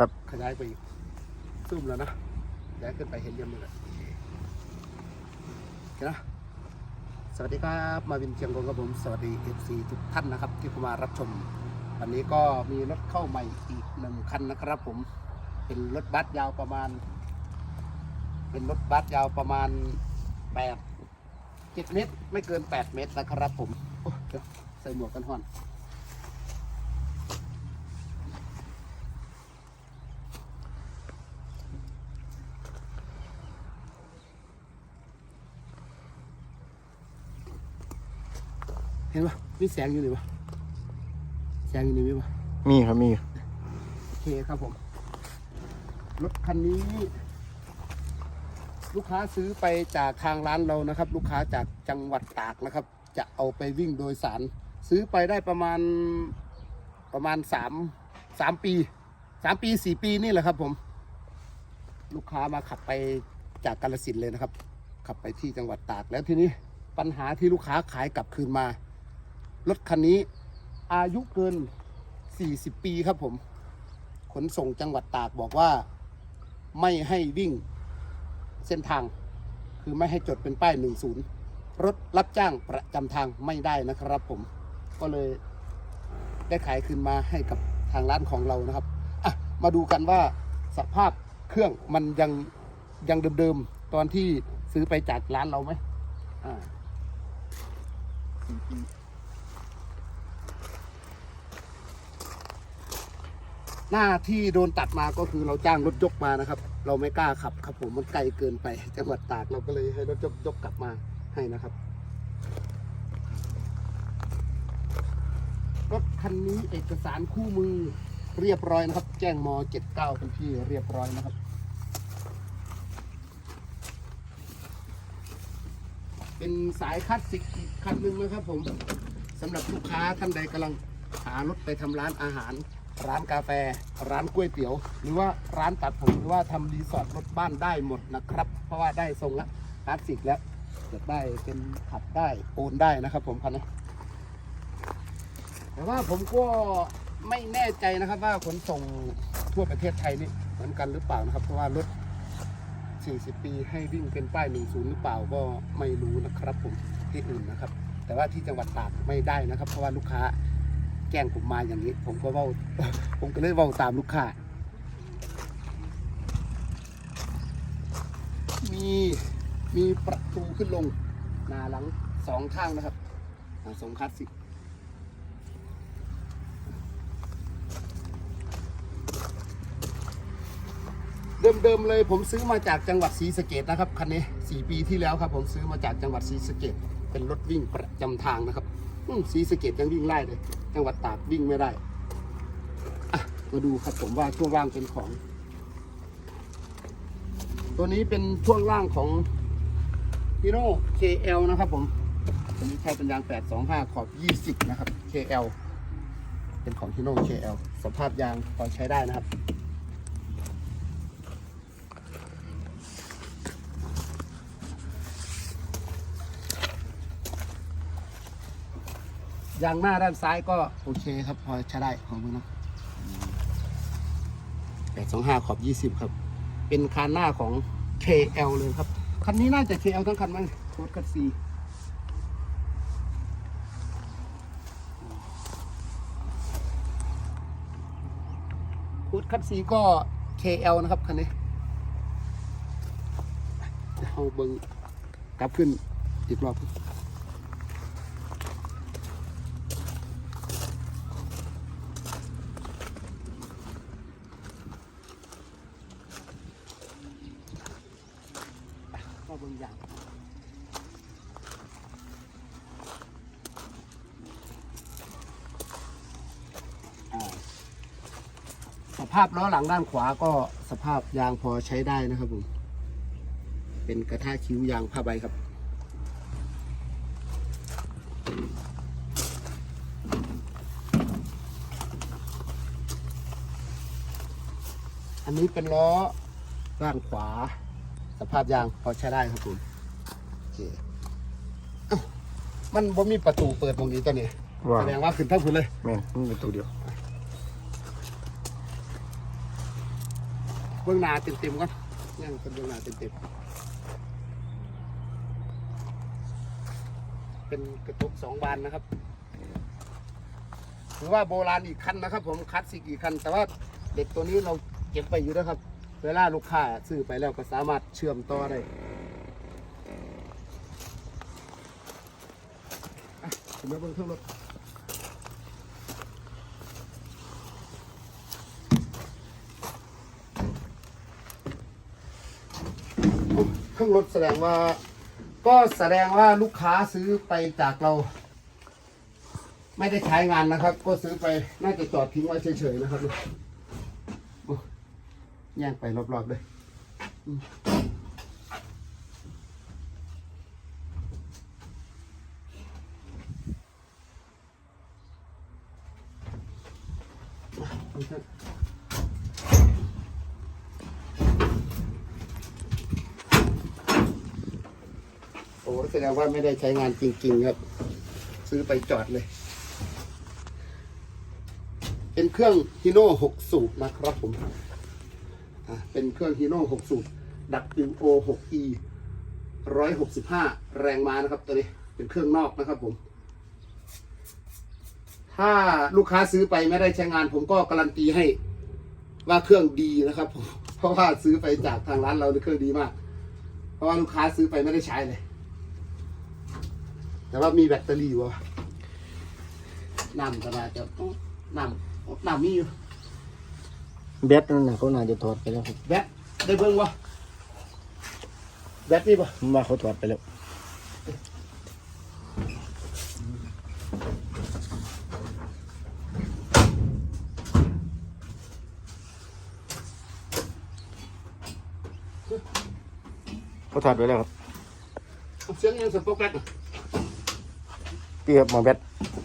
ครับ ขยายไปอีกซุ่มแล้วนะย้ายขึ้นไปเห็นยี่ยมเลยแหละโอนะสวัสดีครับมาวินเชียงกงกับผมสวัสดีเอฟซีทุกท่านนะครับ ที่เข้ามารับชม วันนี้ก็มีรถเข้าใหม่อีกหนึ่งคันนะครับ ผมเป็นรถบัสยาวประมาณ เป็นรถบัสยาวประมาณแปดเจ็ดเมตร ไม่เกินแปดเมตรนะครับผมเดี๋ยวใส่หมวกกันห่อน เห็นปะมีแสงอยู่นี่ปะแสงอยู่นี่มีปะมีครับมีโอเคครับผม รถคันนี้ ลูกค้าซื้อไปจากทางร้านเรานะครับ ลูกค้าจากจังหวัดตากนะครับ จะเอาไปวิ่งโดยสาร ซื้อไปได้ประมาณประมาณสามสามปีสามปีสี่ปีนี่แหละครับผม ลูกค้ามาขับไปจากกาลสินธุ์เลยนะครับ ขับไปที่จังหวัดตากแล้วทีนี้ปัญหาที่ลูกค้าขายกลับคืนมา รถคันนี้อายุเกิน 40 ปีครับผม ขนส่งจังหวัดตากบอกว่าไม่ให้วิ่งเส้นทาง คือไม่ให้จดเป็นป้าย 10 รถรับจ้างประจำทางไม่ได้นะครับผม ก็เลยได้ขายคืนมาให้กับทางร้านของเรานะครับอะมาดูกันว่าสภาพเครื่องมันยังยังเดิมๆ ตอนที่ซื้อไปจากร้านเราไหมอ่าสี่ปี หน้าที่โดนตัดมาก็คือเราจ้างรถยกมานะครับ เราไม่กล้าขับครับผมมันไกลเกินไป จังหวัดตากเราก็เลยให้รถยกยกกลับมาให้นะครับรถคันนี้เอกสารคู่มือเรียบร้อยนะครับ แจ้งม 79 เป็นที่เรียบร้อยนะครับเป็นสายคลาสสิกอีกคันหนึ่งนะครับผมสำหรับลูกค้าท่านใดกำลังหารถไปทำร้านอาหาร ร้านกาแฟ ร้านก๋วยเตี๋ยว หรือว่าร้านตัดผมหรือว่าทำรีสอร์ทรถบ้านได้หมดนะครับ เพราะว่าได้ทรงละคลาสสิกแล้วจะได้เป็นขับได้โอนได้นะครับ ผมคันนี้แต่ว่าผมก็ไม่แน่ใจนะครับว่าขนส่งทั่วประเทศไทยนี่เหมือนกันหรือเปล่านะครับ เพราะว่ารถ 40 ปีให้วิ่งเป็นป้าย 10 หรือเปล่าก็ไม่รู้นะครับ ผมที่อื่นนะครับ แต่ว่าที่จังหวัดตากไม่ได้นะครับ เพราะว่าลูกค้า แกล้งผมมาอย่างนี้ ผมก็เว่าผมก็เลยเว่าตามลูกค้ามีมีประตูขึ้นลงหน้าหลังสองข้างนะครับสองคลาสสิกเดิมๆเลยผมซื้อมาจากจังหวัดศรีสะเกดนะครับคันนี้สี่ปีที่แล้วครับผมซื้อมาจากจังหวัดศรีสะเกดเป็นรถวิ่งประจำทางนะครับศรีสะเกดยังวิ่งไล่เลย จังหวัดตากวิ่งไม่ได้อะมาดูครับผมว่าช่วงล่างเป็นของ ตัวนี้เป็นช่วงล่างของฮีโร่ KL นะครับผมตัวนี้ใช้เป็นยาง 825 ขอบ 20 นะครับ KL เป็นของฮีโร่ KL สภาพยางพอใช้ได้นะครับ ยางหน้าด้านซ้ายก็โอเคครับ พอใช้ได้ของมันนะแปดสองห้าขอบยี่สิบครับ เป็นคานหน้าของ KL เลยครับ คันนี้น่าจะ KL ทั้งคันมั้งโคดคัดซีโคดคัดซีก็ KL นะครับคันนี้เอาเบิงกลับขึ้นอีกรอบ บางอย่างสภาพล้อหลังด้านขวาก็สภาพยางพอใช้ได้นะครับผม เป็นกระทะคิ้วยางผ้าใบครับอันนี้เป็นล้อด้านขวา สภาพยางพอใช้ได้ครับผมโอเคเอ้ามันบ่มีประตูเปิดตรงนี้ตัวนี้ว่าแสดงว่าขึ้นทั้งพื้นเลยแม่นนี่เป็นตัวเดียวเบื้องหน้าเต็มๆก่อนย่างเป็นเบื้องหน้าเต็มๆเป็นกระจกสองบานนะครับถือว่าโบราณอีกคันนะครับ ผมคลาสสิกอีกคัน แต่ว่าเด็กตัวนี้เราเก็บไปอยู่นะครับ เวลาลูกค้าซื้อไปแล้วก็สามารถเชื่อมต่อได้อะผมมาเบิ่งเครื่องรถเครื่องรถแสดงว่า ก็แสดงว่าลูกค้าซื้อไปจากเรา ไม่ได้ใช้งานนะครับ ก็ซื้อไปน่าจะจอดทิ้งไว้เฉยๆนะครับ ย่งไปรอบๆเลยโอ้แสดงว่าไม่ได้ใช้งานจริง ๆ ครับ ซื้อไปจอดเลย เป็นเครื่องฮีโน่6สูบนะครับผม เป็นเครื่องฮีโน่6สูบดัก WO 6 E 165แรงม้านะครับตัวนี้เป็นเครื่องนอกนะครับผม ถ้าลูกค้าซื้อไปไม่ได้ใช้งาน ผมก็การันตีให้ว่าเครื่องดีนะครับผมเพราะว่าซื้อไปจากทางร้านเราเนี่ยเครื่องดีมาก เพราะว่าลูกค้าซื้อไปไม่ได้ใช้เลย แต่ว่ามีแบตเตอรี่วะน้ำก็น่าจะน้ำน้ำมีอยู่ แบตนั่นน่ะเขาน่าจะถอดไปแล้วครับแบตได้เบิ่งวะแบตมีปะผมว่าเขาถอดไปแล้วเขาถอดไปแล้วครับเสียงยังสปอกแบตอะพี่ครับหมาแบต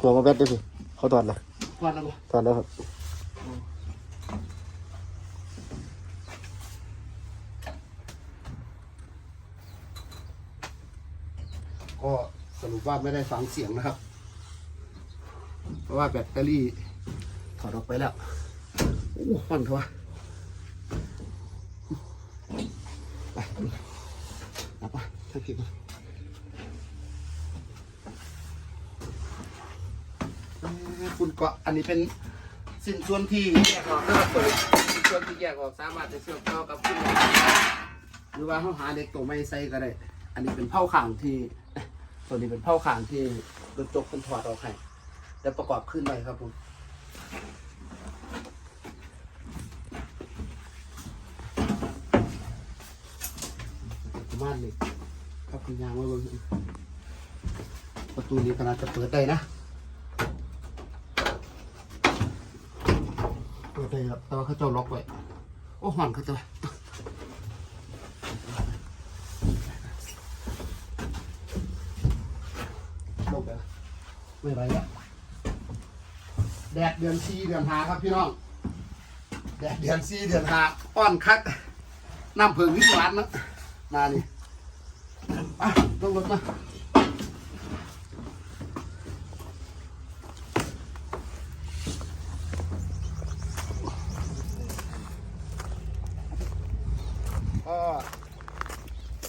กลัวหมาแบตด้วยสิเขาถอดแล้วก่อนแล้วบ่ถอดแล้วครับ ก็สรุปว่าไม่ได้ฟังเสียงนะครับ เพราะว่าแบตเตอรี่ถอดออกไปแล้วโอ้ฟันเขาวะไปเอาไปถ้าคิดมาคุณกาะอันนี้เป็นสินส่วนที่แยกออกนะครับเปิดสินส่วนที่แยกออกสามารถจะเชื่อมต่อกับขึ้นหรือว่าเขาหาเด็กตัวไม่ใส่ก็ได้ อันนี้เป็นเผาข่างที่ ส่วนี้เป็นเผาขางที่รถจกเป็นถอดออกให้แล้วประกอบขึ้นไปครับผมประมาณนี้ครับคุณยางมาบิ่งประตูนี้ขนาดจะเปิดได้นะ เปิดได้ครับแต่ว่าเขาเจ้าล็อกไว้ โอ้หอนเขาเจ้าลงไปละ ไม่ไหวแล้วแดดเดือนสี่เดือนหาครับพี่น้อง แดดเดือนสี่เดือนหาอ้อนคักน้ำผึ้งวิสวานนะนานี่อะลงรถมาก็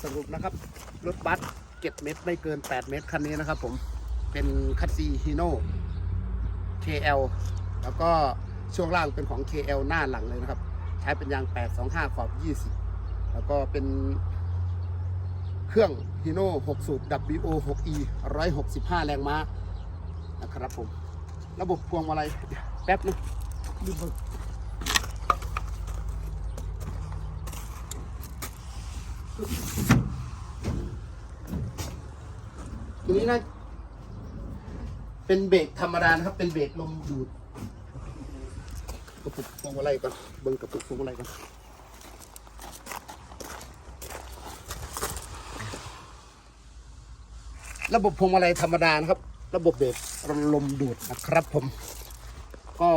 สรุปนะครับ รถบัสเก็บเม็ดไม่เกิน 8 เมตรคันนี้นะครับผม เป็นคัตซีฮีโน่ KL แล้วก็ช่วงล่างเป็นของ KL หน้าหลังเลยนะครับ ใช้เป็นยาง 825 ขอบ 20 แล้วก็เป็นเครื่องฮีโน่6สูบ WO 6E 165 แรงม้านะครับผม ระบบพวงมาลัยแป๊บนึงลืมเบิ่งนี้นะ เป็นเบรกธรรมดานะครับ เป็นเบรกลมดูดกระปุกพวงมาลัยก่อนเบิ้งกระปุกพวงมาลัยก่อนระบบพวงมาลัยธรรมดานะครับ ระบบเบรกลมดูดนะครับผม ก็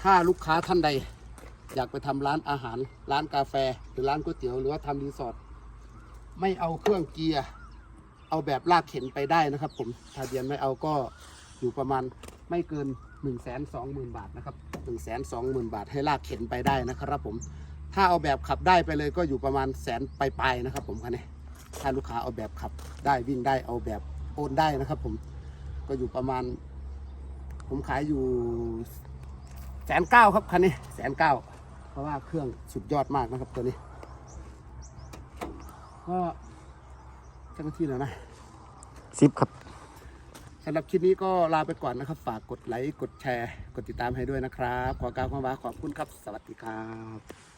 ถ้าลูกค้าท่านใด อยากไปทำร้านอาหาร ร้านกาแฟ หรือร้านก๋วยเตี๋ยวหรือว่าทำรีสอร์ทไม่เอาเครื่องเกียร์เอาแบบลากเข็นไปได้นะครับ ผมถ้าเดียนไม่เอาก็ อยู่ประมาณไม่เกิน1นึ่งแสนสองหมื่นบาทนะครับ1นึ่งแสนสองหมื่นบาทให้ลากเข็นไปได้นะครับผม ถ้าเอาแบบขับได้ไปเลยก็อยู่ประมาณแสนไปลายๆนะครับ ผมคันนี้ ถ้าลูกค้าเอาแบบขับได้วิ่งได้เอาแบบโอนได้นะครับ ผม ก็อยู่ประมาณ ผมขายอยู่แสนเก้าครับคันนี้แสนเก้าเพราะว่าเครื่องสุดยอดมากนะครับตัวนี้ ก็เจ้าหน้าที่แล้วนะสิบครับำหรับคลิปนี้ก็ลาไปก่อนนะครับ ฝากกดไลค์ กดแชร์ กดติดตามให้ด้วยนะครับ ขอกล่าวคำว่าขอบคุณครับ สวัสดีครับ